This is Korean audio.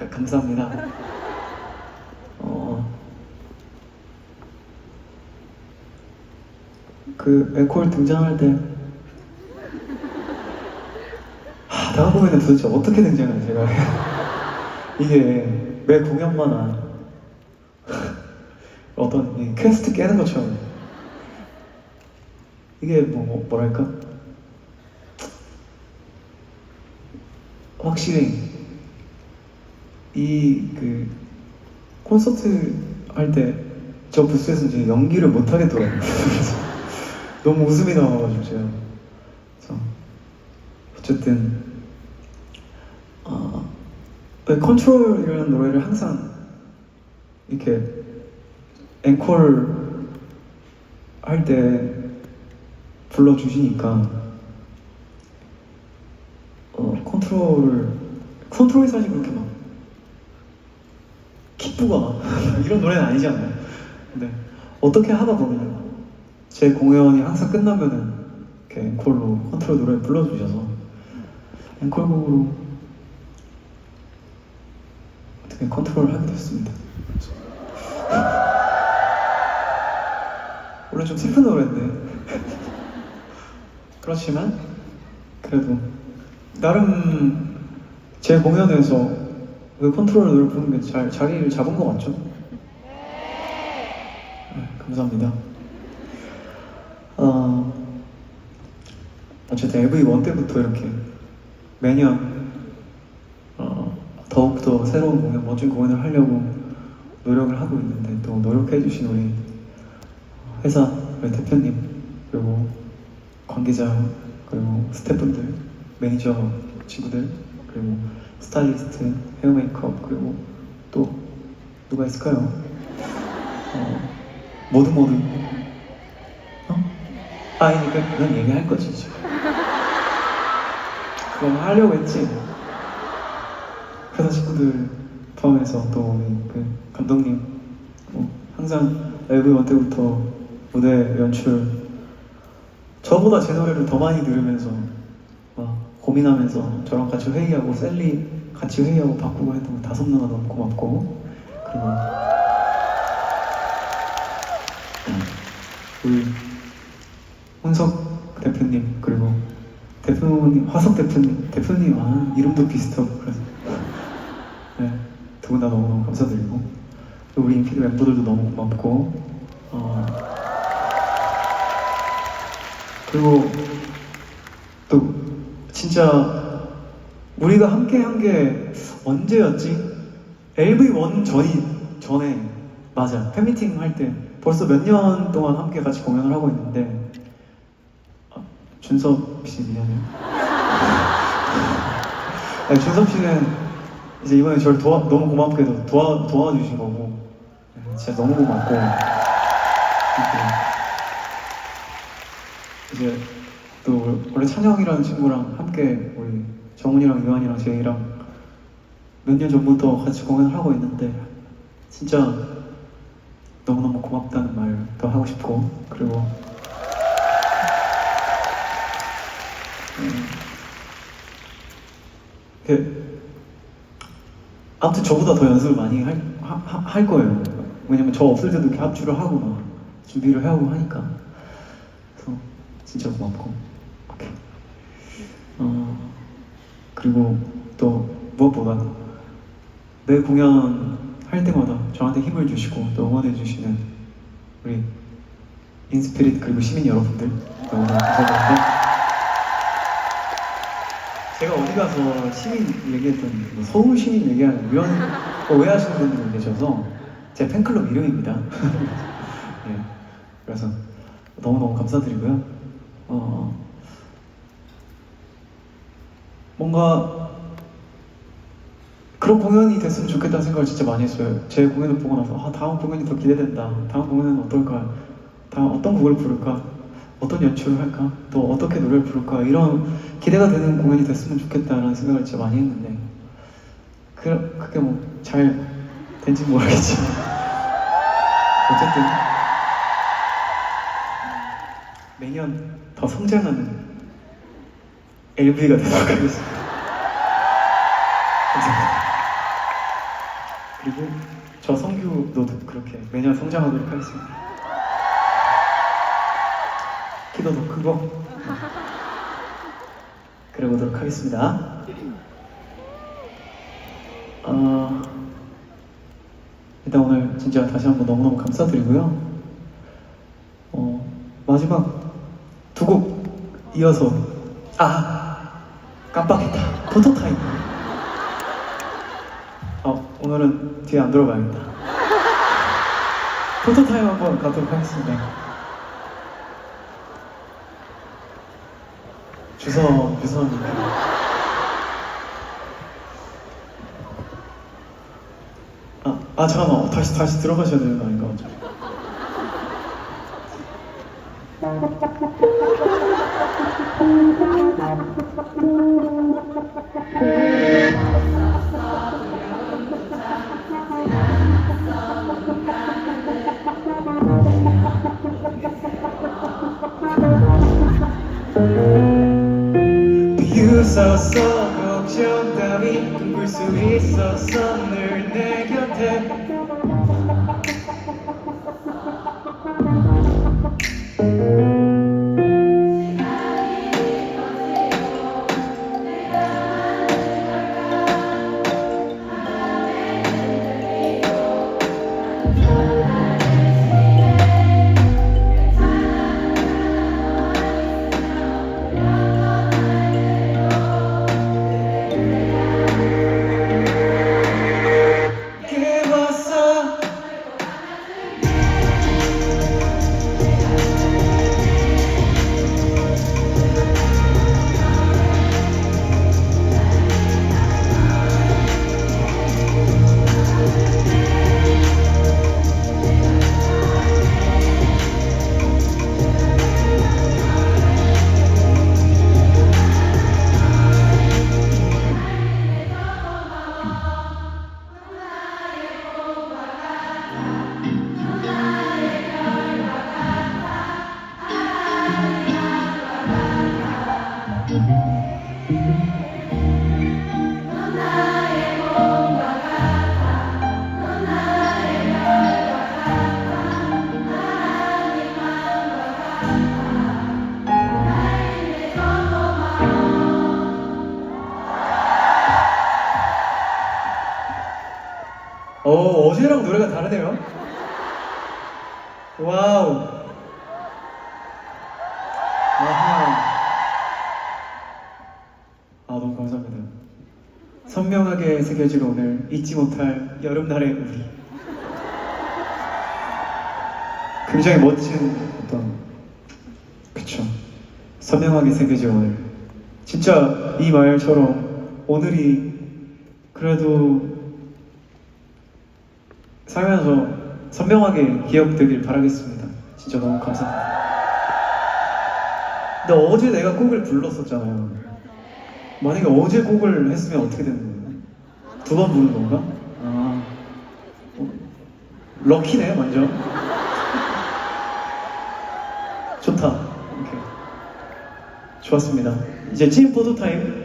가- 감사합니다. 어, 그 앵콜 등장할 때 하, 내가 보면은 도대체 어떻게 등장하는 제가. 이게 매 공연마다 어떤 이 퀘스트 깨는 것처럼. 이게 뭐, 뭐 뭐랄까? 확실히 이 그 콘서트 할 때 저 부스에서 이제 연기를 못 하겠더라고요. 그래서 너무 웃음이 나와가지고 제가 그래서 어쨌든 어, 왜 컨트롤이라는 노래를 항상 이렇게 앵콜 할 때 불러주시니까 어, 컨트롤을 컨트롤이 사실 그렇게 막 기쁘거나 이런 노래는 아니잖아요. 근데 어떻게 하다 보면 제 공연이 항상 끝나면은 이렇게 앵콜로 컨트롤 노래 불러주셔서 앵콜곡으로 어떻게 컨트롤을 하게 됐습니다. 원래 좀 슬픈 노래인데 그렇지만 그래도 나름 제 공연에서 그 컨트롤 노래 부르는 게 잘 자리를 잡은 것 같죠? 네, 감사합니다. 어, 어쨌든 LV1 때부터 이렇게 매년 어, 더욱더 새로운 공연, 멋진 공연을 하려고 노력을 하고 있는데 또 노력해주신 우리 회사 우리 대표님 그리고 관계자 그리고 스태프분들 매니저 친구들 그리고 스타일리스트 헤어 메이크업 그리고 또 누가 있을까요? 어, 모두 모두 어? 아니 그러니까 그건 얘기할 거지 지금 그건 하려고 했지 회사 친구들 포함해서 또 우리 그 감독님 뭐 항상 앨범 원 때부터 무대 연출 저보다 제 노래를 더 많이 들으면서 막 고민하면서 저랑 같이 회의하고 셀리 같이 회의하고 바꾸고 했던 다섯 누나 너무 고맙고. 그리고 음, 우리 혼석 대표님 그리고 대표님 화석 대표님 대표님 아 이름도 비슷하고 그래서. 네, 두 분 다 너무 감사드리고. 또 우리 인피드 멤버들도 너무 고맙고. 어, 그리고 또 진짜 우리가 함께 한 게 언제였지? LV1 전이 전에. 맞아. 팬미팅 할 때. 벌써 몇 년 동안 함께 같이 공연을 하고 있는데. 아, 준섭 씨 미안해요. 네, 준섭 씨는 이제 이번에 저를 도와 너무 고맙게도 도와 도와주신 거고. 네, 진짜 너무 고맙고. 이제 또 원래 찬영이라는 친구랑 함께 우리 정훈이랑 유한이랑 제이랑 몇 년 전부터 같이 공연을 하고 있는데 진짜 너무너무 고맙다는 말도 하고 싶고 그리고 음, 그 아무튼 저보다 더 연습을 많이 할, 하, 하- 할 거예요. 왜냐면 저 없을 때도 이렇게 합주를 하고 막 준비를 하고 하니까. 그래서 진짜 고맙고 그리고 또 무엇보다 매 공연 할 때마다 저한테 힘을 주시고 또 응원해 주시는 우리 인스피릿 그리고 시민 여러분들 너무 감사드립니다. 제가 어디 가서 시민 얘기했던 뭐 서울 시민 얘기하는 이런 거 오해하시는 분들이 계셔서 제 팬클럽 이름입니다. 예, 그래서 너무너무 감사드리고요. 어, 뭔가 그런 공연이 됐으면 좋겠다는 생각을 진짜 많이 했어요. 제 공연을 보고 나서 아, 다음 공연이 더 기대된다. 다음 공연은 어떨까? 다음 어떤 곡을 부를까? 어떤 연출을 할까? 또 어떻게 노래를 부를까? 이런 기대가 되는 공연이 됐으면 좋겠다라는 생각을 진짜 많이 했는데 그, 그게 뭐 잘 된지 모르겠지만 어쨌든 매년 더 성장하는 LV가 되도록 하겠습니다. 감사합니다. 키도 그렇게 매년 성장하도록 하겠습니다. 키도 더 크고 그래 보도록 하겠습니다. 어, 일단 오늘 진짜 다시 한번 너무너무 감사드리고요. 어, 마지막 두 곡 이어서 아 깜빡했다. 포토타임. 어, 오늘은 뒤에 안 들어가야겠다. 포토타임 한번 가도록 하겠습니다. 주서 주서입니다. 아, 아 잠깐만. 어, 다시 다시 들어가셔야 되는 거 아닌가 어차피. 비웃 다르네요. 와우. 아하. 아, 너무 감사합니다. 선명하게 새겨질 오늘 잊지 못할 여름날의 우리. 굉장히 멋진 어떤, 그쵸. 선명하게 새겨질 오늘. 진짜 이 말처럼 오늘이 그래도 살면서 선명하게 기억되길 바라겠습니다. 진짜 너무 감사합니다. 근데 어제 내가 곡을 불렀었잖아요. 만약에 어제 곡을 했으면 어떻게 되는 거예요? 두 번 부른 건가? 아, 어, 럭키네 완전. 좋다. 오케이. 좋았습니다. 이제 찐 포토 타임